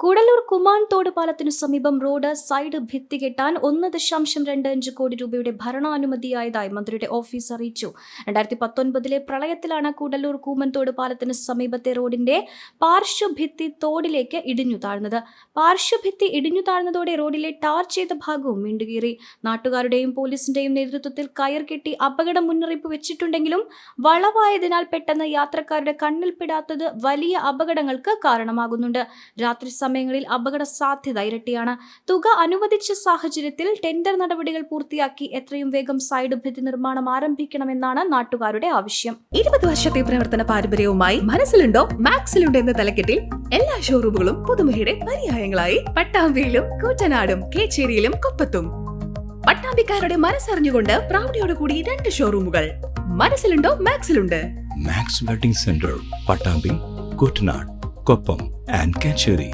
കൂടല്ലൂർ കുമാൻ തോട് പാലത്തിനു സമീപം road side ഭിത്തി കെട്ടാൻ ഒന്ന് ദശാംശം രണ്ട് അഞ്ച് കോടി രൂപയുടെ ഭരണാനുമതിയായതായി മന്ത്രിയുടെ ഓഫീസ് അറിയിച്ചു. രണ്ടായിരത്തി പത്തൊൻപതിലെ പ്രളയത്തിലാണ് കൂടല്ലൂർ കൂമൻതോട് പാലത്തിന് സമീപത്തെ റോഡിന്റെ പാർശ്വഭിത്തി തോടിലേക്ക് ഇടിഞ്ഞു താഴ്ന്നത്. പാർശ്വഭിത്തി ഇടിഞ്ഞു താഴ്ന്നതോടെ റോഡിലെ ടാർ ചെയ്ത ഭാഗവും വീണ്ടുകീറി. നാട്ടുകാരുടെയും പോലീസിന്റെയും നേതൃത്വത്തിൽ കയർ കെട്ടി അപകട മുന്നറിയിപ്പ് വെച്ചിട്ടുണ്ടെങ്കിലും വളവായതിനാൽ പെട്ടെന്ന് യാത്രക്കാരുടെ കണ്ണിൽപ്പെടാത്തത് വലിയ അപകടങ്ങൾക്ക് കാരണമാകുന്നുണ്ട്. രാത്രി സമയങ്ങളിൽ അപകട സാധ്യത ഇരട്ടിയാണ്. തുക അനുവദിച്ച സാഹചര്യത്തിൽ ടെൻഡർ നടപടികൾ പൂർത്തിയാക്കി എത്രയും വേഗം സൈഡ് ഭിത്തി നിർമ്മാണം ആരംഭിക്കണമെന്നാണ് നാട്ടുകാരുടെ ആവശ്യം. ഇരുപത് വർഷത്തെ പ്രവർത്തന പാരമ്പര്യവുമായി മനസ്സിലുണ്ടോ? മാക്സിലുണ്ടോ എന്ന തലക്കെട്ടിൽ എല്ലാ ഷോറൂമുകളും പുതുമുഖയുടെ പര്യായങ്ങളായി. പട്ടാമ്പിയിലും കൂറ്റനാടും കേച്ചേരിയിലും കൊപ്പത്തും. പട്ടാമ്പിക്കാരുടെ മനസ്സറിഞ്ഞുകൊണ്ട് പ്രൗഢിയോടുകൂടി രണ്ട് ഷോറൂമുകൾ മനസ്സിലുണ്ടോ? മാക്സിലുണ്ട്. Max wedding centre Pattambi Kuttanad Koppam and Kacheri.